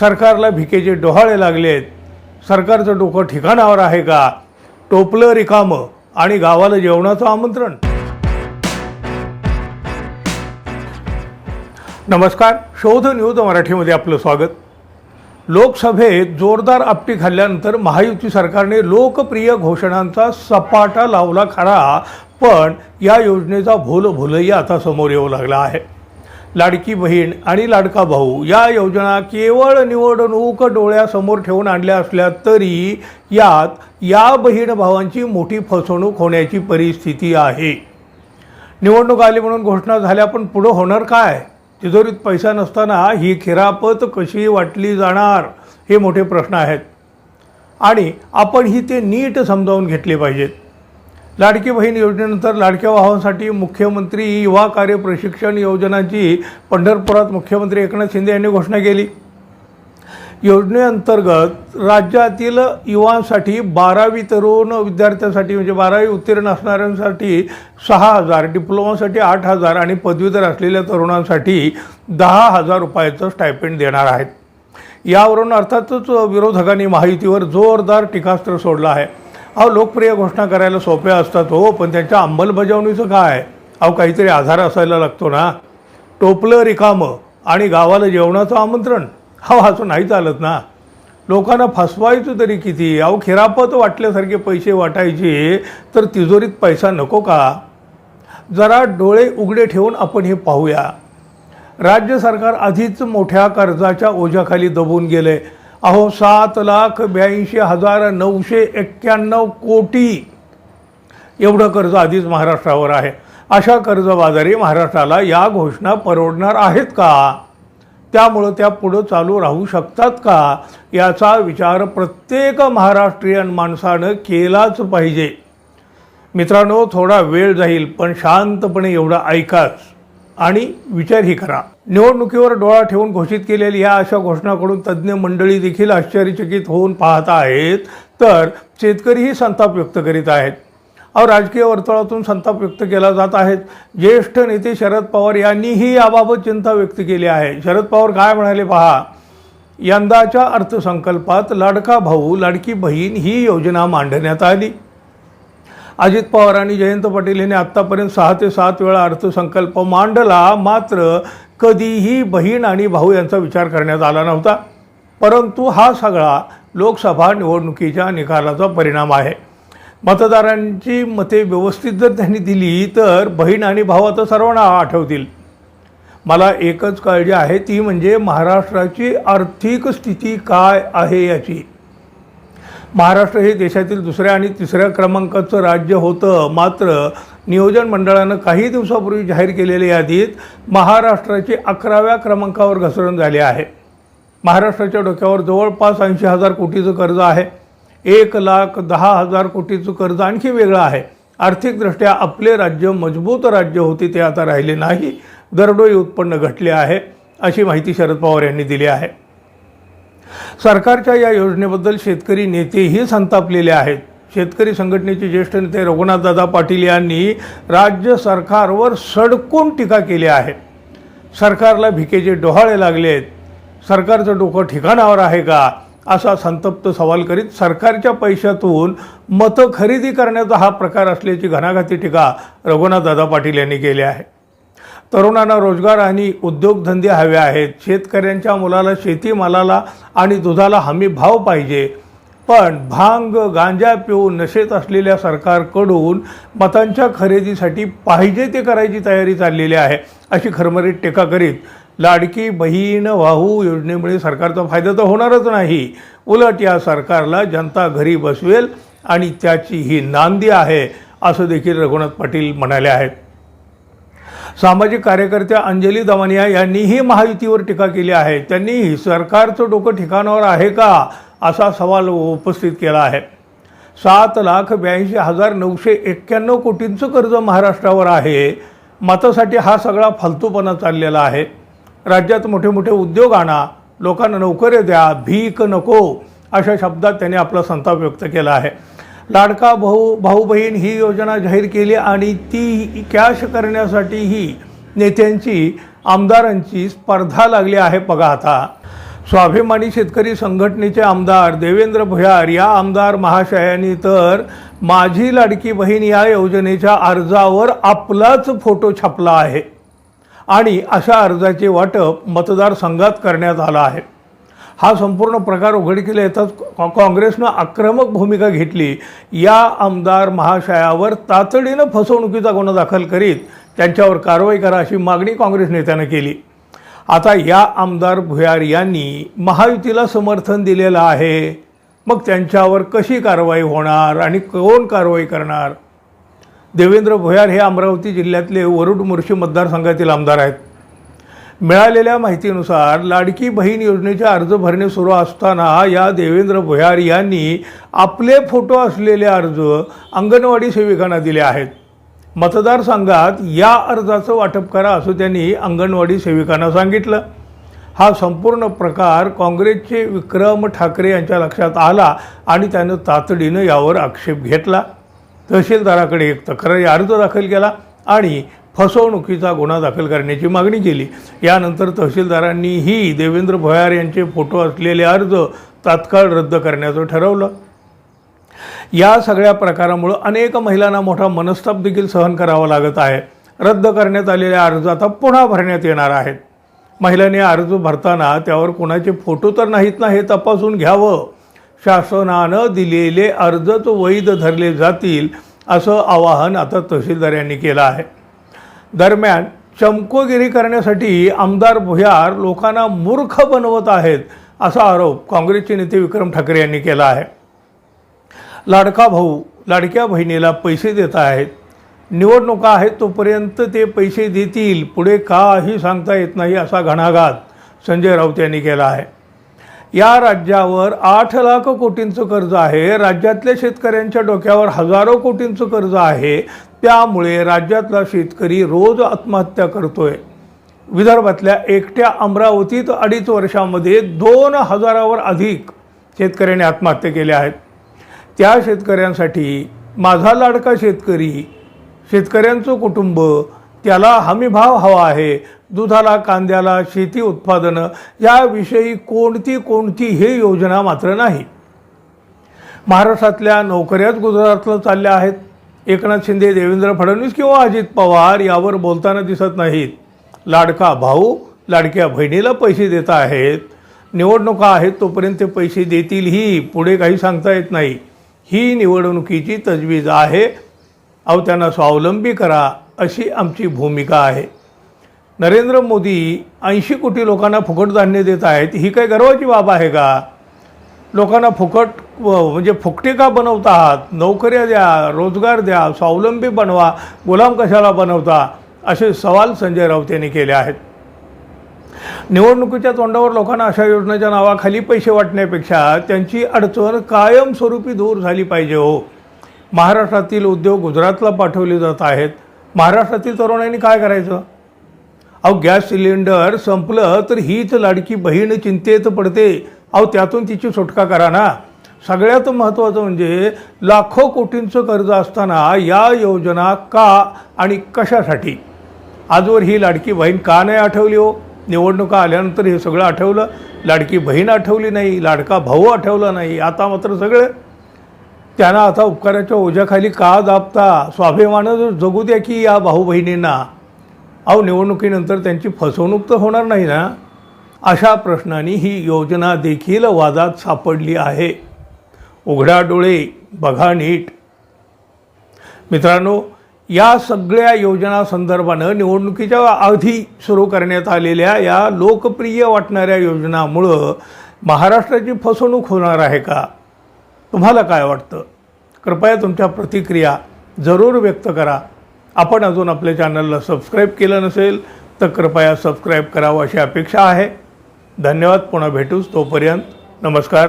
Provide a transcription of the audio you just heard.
सरकारला भिकेचे डोहाळे लागले आहेत सरकारचं डोकं ठिकाणावर आहे का? टोपलं रिकामं आणि गावाला जेवणाचं आमंत्रण. नमस्कार शोध न्यूज मराठीमध्ये आपलं स्वागत. लोकसभेत जोरदार आपटी खाल्ल्यानंतर महायुती सरकारने लोकप्रिय घोषणांचा सपाटा लावला खरा पण या योजनेचा भोलभोलही आता समोर येऊ लागला आहे. लाडकी बहीण आणि लाडका भाऊ या योजना केवळ निवडणूक डोळ्यासमोर ठेवून आणल्या असल्या तरी यात या बहीण भावांची मोठी फसवणूक होण्याची परिस्थिती आहे. निवडणूक आली म्हणून घोषणा झाल्या पण पुढं होणार काय? तिजोरीत पैसा नसताना ही खिरापत कशी वाटली जाणार? हे मोठे प्रश्न आहेत. आणि आपण ही ते नीट समजावून घेतले पाहिजेत. लाडकी बहीण योजनेनंतर लाडक्या भावांसाठी मुख्यमंत्री युवा कार्य प्रशिक्षण योजनाची पंढरपुरात मुख्यमंत्री एकनाथ शिंदे यांनी घोषणा केली. योजनेअंतर्गत राज्यातील युवांसाठी बारावी तरुण विद्यार्थ्यांसाठी म्हणजे बारावी उत्तीर्ण असणाऱ्यांसाठी सहा हजार डिप्लोमासाठी आठ हजार आणि पदवीधर असलेल्या तरुणांसाठी दहा हजार रुपयाचं स्टायपेंड देणार आहेत. यावरून अर्थातच विरोधकांनी महायुतीवर जोरदार टीकास्त्र सोडलं आहे. अहो लोकप्रिय घोषणा करायला सोप्या असतात हो पण त्यांच्या अंमलबजावणीचं काय? अहो काहीतरी आधार असायला लागतो ना. टोपलं रिकामं आणि गावाला जेवणाचं आमंत्रण. हा असं नाही चालत ना. लोकांना फसवायचं तरी किती? अहो खिरापत वाटल्यासारखे पैसे वाटायचे तर तिजोरीत पैसा नको का? जरा डोळे उघडे ठेवून आपण हे पाहूया. राज्य सरकार आधीच मोठ्या कर्जाच्या ओझ्याखाली दबून गेले अहो सात लाख ब्याऐंशी हजार नऊशे एक्क्याण्णव कोटी एवढं कर्ज आधीच महाराष्ट्रावर आहे. अशा कर्जबाजारी महाराष्ट्राला या घोषणा परवडणार आहेत का? त्यामुळं त्या पुढं चालू राहू शकतात का? याचा विचार प्रत्येक महाराष्ट्रीयन माणसानं केलाच पाहिजे. मित्रांनो थोडा वेळ जाईल पण शांतपणे एवढं ऐकाच आणि विचारही करा. निवडणुकीवर डोळा ठेवून घोषित केलेली या अशा घोषणाकडून तज्ज्ञ मंडळी देखील आश्चर्यचकित होऊन पाहत आहेत. तर शेतकरीही संताप व्यक्त करीत आहेत. अहो राजकीय वर्तुळातून संताप व्यक्त केला जात आहेत. ज्येष्ठ नेते शरद पवार यांनीही याबाबत चिंता व्यक्त केली आहे. शरद पवार काय म्हणाले पहा? यंदाच्या अर्थसंकल्पात लाडका भाऊ लाडकी बहीण ही योजना मांडण्यात आली. अजित पवार आणि जयंत पाटील यांनी आत्तापर्यंत सहा ते सात वेळा अर्थसंकल्प मांडला. मात्र कधीही बहीण आणि भाऊ यांचा विचार करण्यात आला नव्हता. परंतु हा सगळा लोकसभा निवडणुकीच्या निकालाचा परिणाम आहे. मतदारांची मते व्यवस्थित जर त्यांनी दिली तर बहीण आणि भाऊ आता सर्वांना आठवतील. मला एकच काळजी आहे ती म्हणजे महाराष्ट्राची आर्थिक स्थिती काय आहे याची. महाराष्ट्र हे देशातील दुसऱ्या आणि तिसऱ्या क्रमांकाचं राज्य होतं मात्र नियोजन मंडळानं काही दिवसापूर्वी जाहीर केलेल्या यादीत महाराष्ट्राची अकराव्या क्रमांकावर घसरण झाली आहे. महाराष्ट्राच्या डोक्यावर जवळपास ऐंशी हजार कोटीचं कर्ज आहे. एक लाख दहा हजार कोटीचं कर्ज आणखी वेगळं आहे. आर्थिकदृष्ट्या आपले राज्य मजबूत राज्य होते ते आता राहिले नाही. दरडोई उत्पन्न घटले आहे अशी माहिती शरद पवार यांनी दिली आहे. सरकारच्या या योजनेबद्दल शेतकरी नेतेही संतापलेले आहेत. शेतकरी संघटनेचे ज्येष्ठ नेते रघुनाथदादा पाटील यांनी राज्य सरकारवर सडकून टीका केली आहे. सरकारला भिकेचे डोहाळे लागले आहेत. सरकारचं डोकं ठिकाणावर आहे का? असा संतप्त सवाल करीत सरकारच्या पैशातून मतं खरेदी करण्याचा हा प्रकार असल्याची घणाघाती टीका रघुनाथदादा पाटील यांनी केली आहे. तरुणांना रोजगार आणि उद्योगधंदे हवे आहेत. शेतकऱ्यांच्या मुलाला शेतीमालाला आणि दुधाला हमी भाव पाहिजे. पण भांग गांजा पिऊन नशेत असलेल्या सरकारकडून मतांच्या खरेदीसाठी पाहिजे ते करायची तयारी चाललेली आहे अशी खरमरीत टीका करीत लाडकी बहीण वाहू योजनेमुळे सरकारचा फायदा तर होणारच नाही. उलट या सरकारला जनता घरी बसवेल आणि त्याची ही नांदी आहे असं देखील रघुनाथ पाटील म्हणाले आहेत. सामाजिक कार्यकर्त्या अंजली दवानिया यांनीही महायुतीवर टीका केली आहे. त्यांनी सरकारचं डोकं ठिकाणावर आहे का? असा सवाल उपस्थित केला आहे. सात लाख ब्याऐंशी हजार नऊशे एक्क्याण्णव कोटींचं कर्ज महाराष्ट्रावर आहे. मतासाठी हा सगळा फालतूपणा चाललेला आहे. राज्यात मोठे मोठे उद्योग आणा लोकांना नोकऱ्या द्या भीक नको अशा शब्दात त्यांनी आपला संताप व्यक्त केला आहे. लाडका भाऊ भाऊ बहीण ही योजना जाहीर केली आणि ती कॅश करण्यासाठीही नेत्यांची आमदारांची स्पर्धा लागली आहे. बघा आता. स्वाभिमानी शेतकरी संघटनेचे आमदार देवेंद्र भुयार या आमदार महाशयांनी तर माझी लाडकी बहीण या योजनेच्या अर्जावर आपलाच फोटो छापला आहे. आणि अशा अर्जाचे वाटप मतदारसंघात करण्यात आलं आहे. हा संपूर्ण प्रकार उघडकीला येताच कॉ- काँग्रेसनं आक्रमक भूमिका घेतली. या आमदार महाशयावर तातडीनं फसवणुकीचा गुन्हा दाखल करीत त्यांच्यावर कारवाई करा अशी मागणी काँग्रेस नेत्यानं केली. आता या आमदार भुयार यांनी महायुतीला समर्थन दिलेलं आहे. मग त्यांच्यावर कशी कारवाई होणार आणि कोण कारवाई करणार? देवेंद्र भुयार हे अमरावती जिल्ह्यातले वरुड मुर्शी मतदारसंघातील आमदार आहेत. मिळालेल्या माहितीनुसार लाडकी बहीण योजनेचे अर्ज भरणे सुरू असताना या देवेंद्र भुयार यांनी आपले फोटो असलेले अर्ज अंगणवाडी सेविकांना दिले आहेत. मतदारसंघात या अर्जाचं वाटप करा असं त्यांनी अंगणवाडी सेविकांना सांगितलं. हा संपूर्ण प्रकार काँग्रेसचे विक्रम ठाकरे यांच्या लक्षात आला आणि त्यानं तातडीनं यावर आक्षेप घेतला. तहसीलदाराकडे एक तक्रारी अर्ज दाखल केला आणि फसवणुकीचा गुन्हा दाखल करण्याची मागणी केली. यानंतर तहसीलदारांनीही देवेंद्र भोयार यांचे फोटो असलेले अर्ज तात्काळ रद्द करण्याचं ठरवलं. या सगळ्या प्रकारामुळं अनेक महिलांना मोठा मनस्ताप देखील सहन करावा लागत आहे. रद्द करण्यात आलेले अर्ज आता पुन्हा भरण्यात येणार आहेत. महिलांनी अर्ज भरताना त्यावर कोणाचे फोटो तर नाहीत ना हे तपासून घ्यावं. शासनानं दिलेले अर्जच वैध धरले जातील असं आवाहन आता तहसीलदार यांनी केलं आहे. दरम्यान चमकोगिरी करण्यासाठी आमदार भुयार लोकांना मूर्ख बनवत आहेत असा आरोप काँग्रेसचे नेते विक्रम ठाकरे यांनी केला आहे. लाडका भाऊ लाडक्या बहिणीला पैसे देत आहेत. निवडणुका आहेत तोपर्यंत ते पैसे देतील. पुढे काही सांगता येत नाही असा घणाघात संजय राऊत यांनी केला आहे. या राज्यावर आठ लाख कोटींचं कर्ज आहे. राज्यातल्या शेतकऱ्यांच्या डोक्यावर हजारो कोटींचं कर्ज आहे. त्यामुळे राज्यातला शेतकरी रोज आत्महत्या करतोय. विदर्भातल्या एकट्या अमरावतीत अडीच वर्षामध्ये दोन हजारावर अधिक शेतकऱ्यांनी आत्महत्या केल्या आहेत. त्या शेतकऱ्यांसाठी माझा लाडका शेतकरी शेतकऱ्यांचं कुटुंब त्याला हमीभाव हवा आहे. दुधाला कांद्याला शेती उत्पादनं याविषयी कोणती कोणती हे योजना मात्र नाही. महाराष्ट्रातल्या नोकऱ्याच गुजरातला चालल्या आहेत. एकनाथ शिंदे देवेंद्र फडणवीस किंवा अजित पवार यावर बोलताना दिसत नाहीत. लाडका भाऊ लाडक्या बहिणीला पैसे देत आहेत. निवडणुका आहेत तोपर्यंत ते पैसे देतील ही पुढे काही सांगता येत नाही. ही निवडणुकीची तजवीज आहे. अहो त्यांना स्वावलंबी करा अशी आमची भूमिका आहे. नरेंद्र मोदी ऐंशी कोटी लोकांना फुकट धान्य देत आहेत. ही काही गर्वाची बाब आहे का? लोकांना फुकट व- म्हणजे फुकटे का बनवता आहात? नोकऱ्या द्या रोजगार द्या स्वावलंबी बनवा गुलाम कशाला बनवता? असे सवाल संजय राऊत यांनी केले आहेत. निवडणुकीच्या तोंडावर लोकांना अशा योजनेच्या नावाखाली पैसे वाटण्यापेक्षा त्यांची अडचण कायमस्वरूपी दूर झाली पाहिजे हो. महाराष्ट्रातील उद्योग गुजरातला पाठवले जात आहेत. महाराष्ट्रातील तरुणांनी काय करायचं? अहो गॅस सिलेंडर संपलं तर हीच लाडकी बहीण चिंतेत पडते. अहो त्यातून तिची सुटका करा ना. सगळ्यात महत्त्वाचं म्हणजे लाखो कोटींचं कर्ज असताना या योजना का आणि कशासाठी? आजवर ही लाडकी बहीण का नाही आठवली हो? निवडणुका आल्यानंतर हे सगळं आठवलं. लाडकी बहीण आठवली नाही लाडका भाऊ आठवला नाही. आता मात्र सगळं त्यांना आता उपकाराच्या ओझ्याखाली का दाबता? स्वाभिमानं जगू द्या की या भाऊ बहिणींना. अहो निवडणुकीनंतर त्यांची फसवणूक तर होणार नाही ना? अशा प्रश्नांनी ही योजना देखील वादात सापडली आहे. उघडा डोळे बघा नीट. मित्रांनो या सगळ्या योजना संदर्भानं निवडणुकीच्या आधी सुरू करण्यात आलेल्या या लोकप्रिय वाटणाऱ्या योजनामुळं महाराष्ट्राची फसवणूक होणार आहे का? तुम्हाला काय वाटतं? कृपया तुमच्या प्रतिक्रिया जरूर व्यक्त करा. आपण अजून आपल्या चॅनलला सबस्क्राईब केलं नसेल तर कृपया सबस्क्राईब करावं अशी अपेक्षा आहे. धन्यवाद. पुन्हा भेटूच तोपर्यंत. नमस्कार.